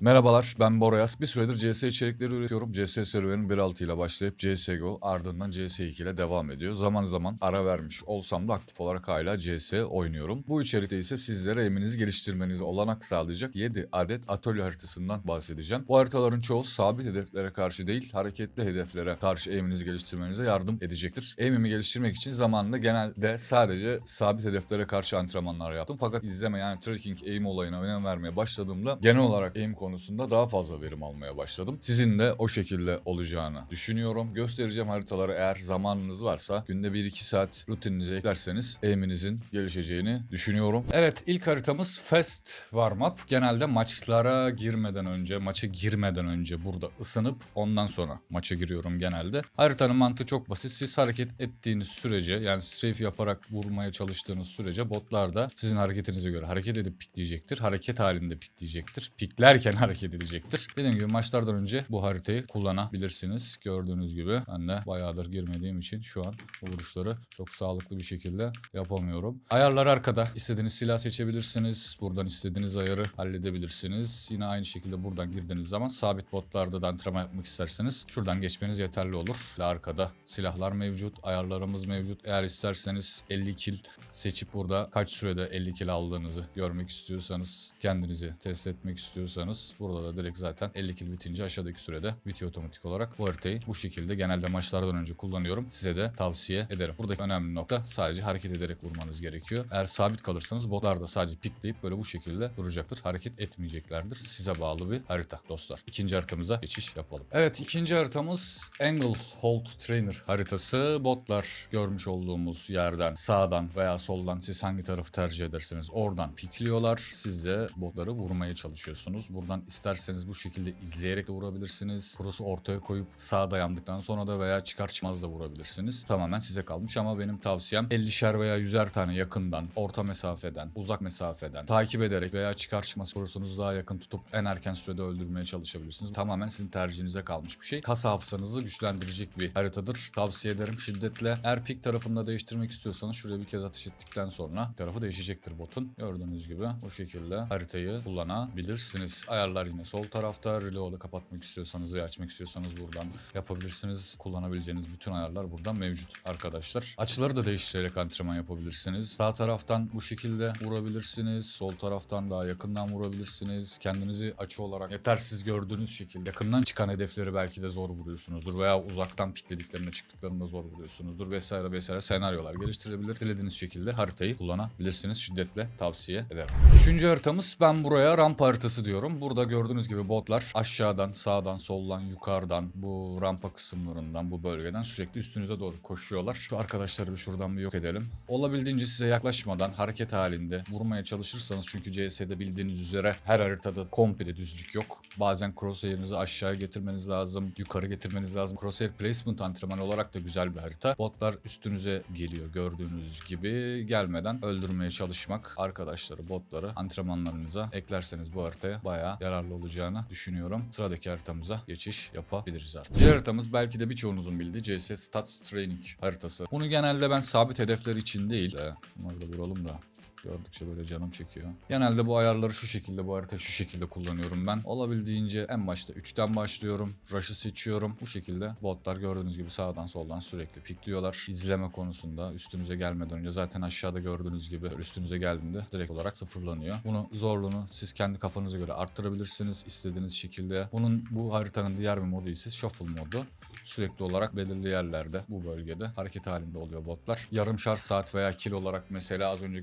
Merhabalar ben Borayas. Bir süredir CS içerikleri üretiyorum. CS serüvenin 1.6 ile başlayıp CSGO ardından CS2 ile devam ediyor. Zaman zaman ara vermiş olsam da aktif olarak hala CS oynuyorum. Bu içerikte ise sizlere eminizi geliştirmenize olanak sağlayacak 7 adet atölye haritasından bahsedeceğim. Bu haritaların çoğu sabit hedeflere karşı değil, hareketli hedeflere karşı aiminizi geliştirmenize yardım edecektir. Aimimi geliştirmek için zamanında genelde sadece sabit hedeflere karşı antrenmanlar yaptım. Fakat izleme yani tracking aim olayına önem vermeye başladığımda genel olarak aim konusunda daha fazla verim almaya başladım. Sizin de o şekilde olacağını düşünüyorum. Göstereceğim haritaları eğer zamanınız varsa günde 1-2 saat rutininize eklerseniz aiminizin gelişeceğini düşünüyorum. Evet ilk haritamız Fast Warm Up. Genelde maçlara girmeden önce, maça girmeden önce burada ısınıp ondan sonra maça giriyorum genelde. Haritanın mantığı çok basit. Siz hareket ettiğiniz sürece yani strafe yaparak vurmaya çalıştığınız sürece botlar da sizin hareketinize göre hareket edip pikleyecektir. Hareket halinde pikleyecektir. Piklerken hareket edecektir. Dediğim gibi maçlardan önce bu haritayı kullanabilirsiniz. Gördüğünüz gibi ben de bayağıdır girmediğim için şu an bu vuruşları çok sağlıklı bir şekilde yapamıyorum. Ayarlar arkada. İstediğiniz silah seçebilirsiniz. Buradan istediğiniz ayarı halledebilirsiniz. Yine aynı şekilde buradan girdiğiniz zaman sabit botlarda da antrenman yapmak isterseniz şuradan geçmeniz yeterli olur. Arkada silahlar mevcut, ayarlarımız mevcut. Eğer isterseniz 50 kill seçip burada kaç sürede 50 kill aldığınızı görmek istiyorsanız, kendinizi test etmek istiyorsanız burada da direkt zaten 50 kill bitince aşağıdaki sürede bitiyor otomatik olarak. Bu haritayı bu şekilde genelde maçlardan önce kullanıyorum. Size de tavsiye ederim. Buradaki önemli nokta sadece hareket ederek vurmanız gerekiyor. Eğer sabit kalırsanız botlar da sadece pikleyip böyle bu şekilde duracaktır. Hareket etmeyeceklerdir. Size bağlı bir harita dostlar. İkinci haritamıza geçiş yapalım. Evet ikinci haritamız Angle Hold Trainer haritası. Botlar görmüş olduğumuz yerden sağdan veya soldan siz hangi tarafı tercih ederseniz oradan pikliyorlar. Siz de botları vurmaya çalışıyorsunuz. Buradan isterseniz bu şekilde izleyerek de vurabilirsiniz. Cross'u ortaya koyup sağa dayandıktan sonra da veya çıkar çıkmaz da vurabilirsiniz. Tamamen size kalmış ama benim tavsiyem 50'şer veya 100'er tane yakından, orta mesafeden, uzak mesafeden takip ederek veya çıkar çıkmaz cross'unuzu daha yakın tutup en erken sürede öldürmeye çalışabilirsiniz. Tamamen sizin tercihinize kalmış bir şey. Kas hafızanızı güçlendirecek bir haritadır. Tavsiye ederim şiddetle. Eğer pik tarafında değiştirmek istiyorsanız şuraya bir kez ateş ettikten sonra tarafı değişecektir botun. Gördüğünüz gibi o şekilde haritayı kullanabilirsiniz. Ayarlar yine sol tarafta. Reload'u kapatmak istiyorsanız veya açmak istiyorsanız buradan yapabilirsiniz. Kullanabileceğiniz bütün ayarlar buradan mevcut arkadaşlar. Açıları da değiştirerek antrenman yapabilirsiniz. Sağ taraftan bu şekilde vurabilirsiniz. Sol taraftan daha yakından vurabilirsiniz. Kendinizi açı olarak yetersiz gördüğünüz şekilde yakından çıkan hedefleri belki de zor vuruyorsunuzdur veya uzaktan piklediklerinde çıktıklarında zor vuruyorsunuzdur vesaire vesaire senaryolar geliştirebilir. Dilediğiniz şekilde haritayı kullanabilirsiniz. Şiddetle tavsiye ederim. Üçüncü haritamız ben buraya rampa haritası diyorum. Burada gördüğünüz gibi botlar aşağıdan, sağdan, soldan, yukarıdan bu rampa kısımlarından bu bölgeden sürekli üstünüze doğru koşuyorlar. Şu arkadaşları bir şuradan bir yok edelim. Olabildiğince size yaklaşmadan hareket halinde vurmaya çalışırsanız çünkü CS'de bildiğiniz üzere her haritada komple düzlük yok. Bazen crosshair'ınızı aşağıya getirmeniz lazım, yukarı getirmeniz lazım. Crosshair placement antrenmanı olarak da güzel bir harita. Botlar üstünüze geliyor gördüğünüz gibi. Gelmeden öldürmeye çalışmak arkadaşları, botları antrenmanlarınıza eklerseniz bu haritaya bayağı yararlı olacağını düşünüyorum. Sıradaki haritamıza geçiş yapabiliriz artık. Diğer haritamız belki de birçoğunuzun bildiği CS Stats Training haritası. Bunu genelde ben sabit hedefler için değil de bunları da vuralım da Gördükçe böyle canım çekiyor. Genelde bu ayarları şu şekilde, bu harita şu şekilde kullanıyorum ben. Olabildiğince en başta 3'ten başlıyorum. Rush'ı seçiyorum. Bu şekilde botlar gördüğünüz gibi sağdan soldan sürekli pikliyorlar. İzleme konusunda üstünüze gelmeden önce zaten aşağıda gördüğünüz gibi üstünüze geldiğinde direkt olarak sıfırlanıyor. Bunu zorluğunu siz kendi kafanıza göre arttırabilirsiniz istediğiniz şekilde. Bunun bu haritanın diğer bir modu ise Shuffle modu sürekli olarak belirli yerlerde bu bölgede hareket halinde oluyor botlar. Yarım şarj saat veya kill olarak mesela az önce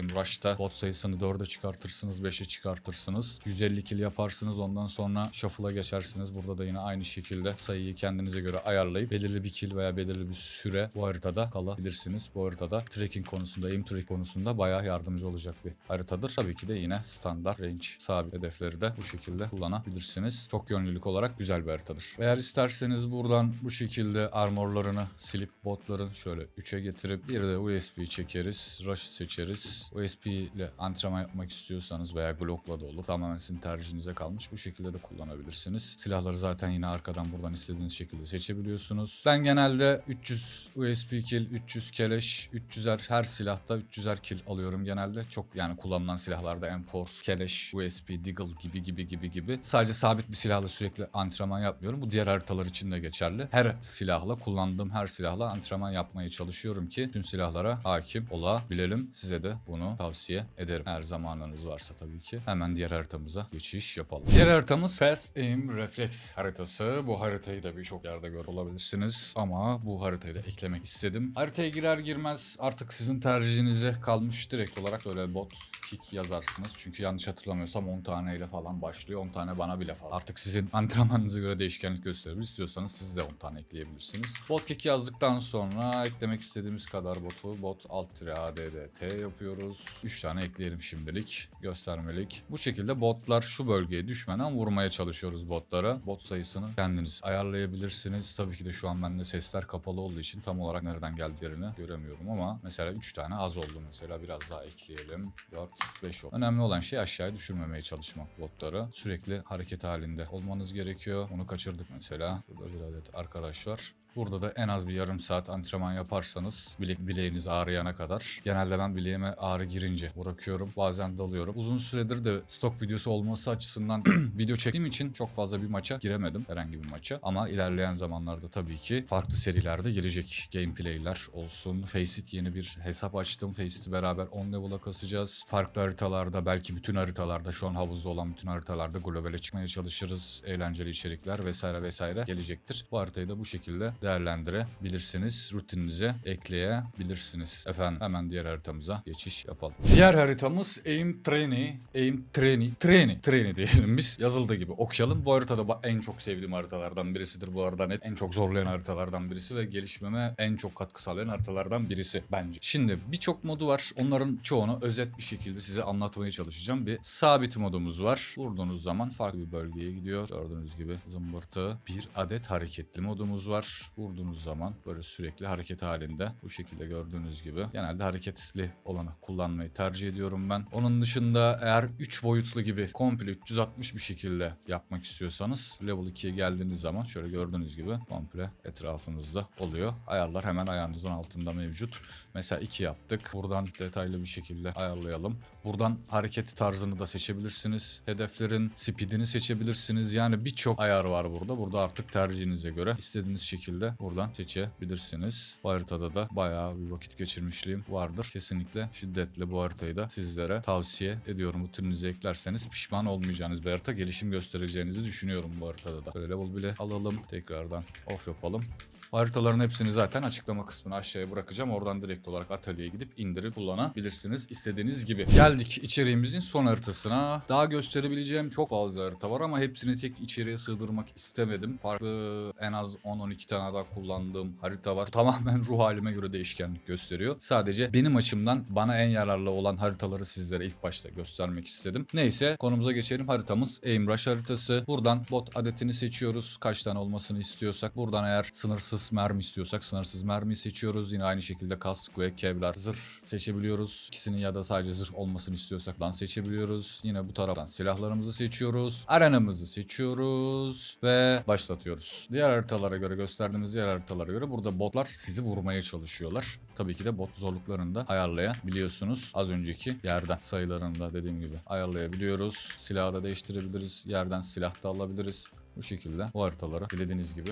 gösterdiğim Rush'ta bot sayısını 4'e çıkartırsınız, 5'e çıkartırsınız. 150 kill yaparsınız ondan sonra shuffle'a geçersiniz. Burada da yine aynı şekilde sayıyı kendinize göre ayarlayıp belirli bir kill veya belirli bir süre bu haritada kalabilirsiniz. Bu haritada tracking konusunda, aim track konusunda bayağı yardımcı olacak bir haritadır. Tabii ki de yine standart range sabit hedefleri de bu şekilde kullanabilirsiniz. Çok yönlülük olarak güzel bir haritadır. Eğer isterseniz buradan bu şekilde armorlarını silip botların şöyle 3'e getirip bir de USB çekeriz. Rush seçeriz. İsterseniz USP ile antrenman yapmak istiyorsanız veya Glock'la da olur. Tamamen sizin tercihinize kalmış. Bu şekilde de kullanabilirsiniz. Silahları zaten yine arkadan buradan istediğiniz şekilde seçebiliyorsunuz. Ben genelde 300 USP kill, 300 keleş, 300'er her silahta 300'er kill alıyorum genelde. Çok yani kullanılan silahlarda M4, keleş, USP, Deagle gibi gibi gibi gibi. Sadece sabit bir silahla sürekli antrenman yapmıyorum. Bu diğer haritalar için de geçerli. Her silahla kullandığım her silahla antrenman yapmaya çalışıyorum ki tüm silahlara hakim olabilelim. Size de bunu tavsiye ederim. Eğer zamanınız varsa tabii ki. Hemen diğer haritamıza geçiş yapalım. Diğer haritamız Fast Aim Reflex haritası. Bu haritayı da birçok yerde gör olabilirsiniz. Ama bu haritayı da eklemek istedim. Haritaya girer girmez artık sizin tercihinize kalmış direkt olarak böyle bot kick yazarsınız. Çünkü yanlış hatırlamıyorsam 10 taneyle falan başlıyor. 10 tane bana bile falan. Artık sizin antrenmanınıza göre değişkenlik gösterebilir. İstiyorsanız siz de 10 tane ekleyebilirsiniz. Bot kick yazdıktan sonra eklemek istediğimiz kadar botu bot alt tire ADDT yapıyoruz. 3 tane ekleyelim şimdilik. Göstermelik. Bu şekilde botlar şu bölgeye düşmeden vurmaya çalışıyoruz botlara. Bot sayısını kendiniz ayarlayabilirsiniz. Tabii ki de şu an bende sesler kapalı olduğu için tam olarak nereden geldiklerini göremiyorum ama mesela 3 tane az oldu mesela biraz daha ekleyelim. 4 5 oldu. Önemli olan şey aşağıya düşürmemeye çalışmak botları. Sürekli hareket halinde olmanız gerekiyor. Onu kaçırdık mesela. Şurada bir adet arkadaş var. Burada da en az bir yarım saat antrenman yaparsanız bilek bileğiniz ağrıyana kadar. Genelde ben bileğime ağrı girince bırakıyorum. Bazen dalıyorum. Uzun süredir de stok videosu olması açısından video çektiğim için çok fazla bir maça giremedim. Herhangi bir maça. Ama ilerleyen zamanlarda tabii ki farklı serilerde gelecek gameplayler olsun. Faceit yeni bir hesap açtım. Faceit'i beraber 10 level'a kasacağız. Farklı haritalarda belki bütün haritalarda şu an havuzda olan bütün haritalarda globale çıkmaya çalışırız. Eğlenceli içerikler vesaire vesaire gelecektir. Bu haritayı da bu şekilde değerlendirebilirsiniz. Rutininize ekleyebilirsiniz. Efendim hemen diğer haritamıza geçiş yapalım. Diğer haritamız Aim Trainee. Aim Trainee. Trainee. Trainee diyelim biz. Yazıldığı gibi okuyalım. Bu haritada en çok sevdiğim haritalardan birisidir bu arada net. En çok zorlayan haritalardan birisi ve gelişmeme en çok katkı sağlayan haritalardan birisi bence. Şimdi birçok modu var. Onların çoğunu özet bir şekilde size anlatmaya çalışacağım. Bir sabit modumuz var. Vurduğunuz zaman farklı bir bölgeye gidiyor. Gördüğünüz gibi zımbırtı. Bir adet hareketli modumuz var. Vurduğunuz zaman böyle sürekli hareket halinde. Bu şekilde gördüğünüz gibi. Genelde hareketli olanı kullanmayı tercih ediyorum ben. Onun dışında eğer 3 boyutlu gibi komple 360 bir şekilde yapmak istiyorsanız level 2'ye geldiğiniz zaman şöyle gördüğünüz gibi komple etrafınızda oluyor. Ayarlar hemen ayağınızın altında mevcut. Mesela 2 yaptık. Buradan detaylı bir şekilde ayarlayalım. Buradan hareket tarzını da seçebilirsiniz. Hedeflerin speedini seçebilirsiniz. Yani birçok ayar var burada. Burada artık tercihinize göre istediğiniz şekilde buradan seçebilirsiniz. Bu haritada da bayağı bir vakit geçirmişliğim vardır. Kesinlikle şiddetle bu haritayı da sizlere tavsiye ediyorum. Bu türünüze eklerseniz pişman olmayacağınız bir harita gelişim göstereceğinizi düşünüyorum bu haritada da. Böyle level bile alalım. Tekrardan off yapalım. Haritaların hepsini zaten açıklama kısmına aşağıya bırakacağım. Oradan direkt olarak atölyeye gidip indirip kullanabilirsiniz istediğiniz gibi. Geldik içeriğimizin son haritasına. Daha gösterebileceğim çok fazla harita var ama hepsini tek içeriye sığdırmak istemedim. Farklı en az 10-12 tane daha kullandığım harita var. Tamamen ruh halime göre değişkenlik gösteriyor. Sadece benim açımdan bana en yararlı olan haritaları sizlere ilk başta göstermek istedim. Neyse konumuza geçelim. Haritamız Aimrush haritası. Buradan bot adetini seçiyoruz. Kaç tane olmasını istiyorsak. Buradan eğer sınırsız mermi istiyorsak sınırsız mermi seçiyoruz. Yine aynı şekilde kask ve kevlar zırh seçebiliyoruz. İkisini ya da sadece zırh olmasını istiyorsak lan seçebiliyoruz. Yine bu taraftan silahlarımızı seçiyoruz. Arenamızı seçiyoruz ve başlatıyoruz. Diğer haritalara göre gösterdiğimiz diğer haritalara göre burada botlar sizi vurmaya çalışıyorlar. Tabii ki de bot zorluklarını da ayarlayabiliyorsunuz. Az önceki yerden sayılarını da dediğim gibi ayarlayabiliyoruz. Silahı da değiştirebiliriz. Yerden silah da alabiliriz. Bu şekilde bu haritaları dilediğiniz gibi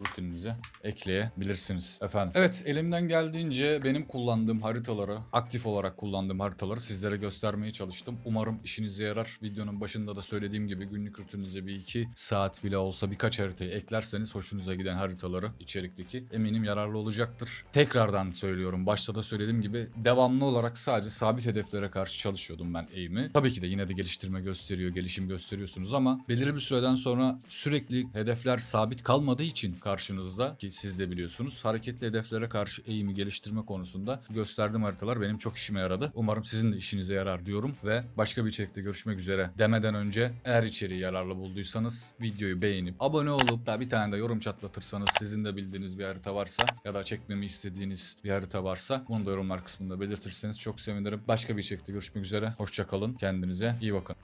rutininize ekleyebilirsiniz efendim. Evet elimden geldiğince benim kullandığım haritaları aktif olarak kullandığım haritaları sizlere göstermeye çalıştım. Umarım işinize yarar. Videonun başında da söylediğim gibi günlük rutininize bir iki saat bile olsa birkaç haritayı eklerseniz hoşunuza giden haritaları içerikteki eminim yararlı olacaktır. Tekrardan söylüyorum başta da söylediğim gibi devamlı olarak sadece sabit hedeflere karşı çalışıyordum ben aim'i. Tabii ki de yine de geliştirme gösteriyor, gelişim gösteriyorsunuz ama belirli bir süreden sonra sürekli hedefler sabit kalmadığı için karşınızda ki siz de biliyorsunuz. Hareketli hedeflere karşı eğimi geliştirme konusunda gösterdiğim haritalar benim çok işime yaradı. Umarım sizin de işinize yarar diyorum ve başka bir içerikte görüşmek üzere demeden önce eğer içeriği yararlı bulduysanız videoyu beğenip abone olup da bir tane de yorum çatlatırsanız sizin de bildiğiniz bir harita varsa ya da çekmemi istediğiniz bir harita varsa bunu da yorumlar kısmında belirtirseniz çok sevinirim. Başka bir içerikte görüşmek üzere. Hoşçakalın. Kendinize iyi bakın.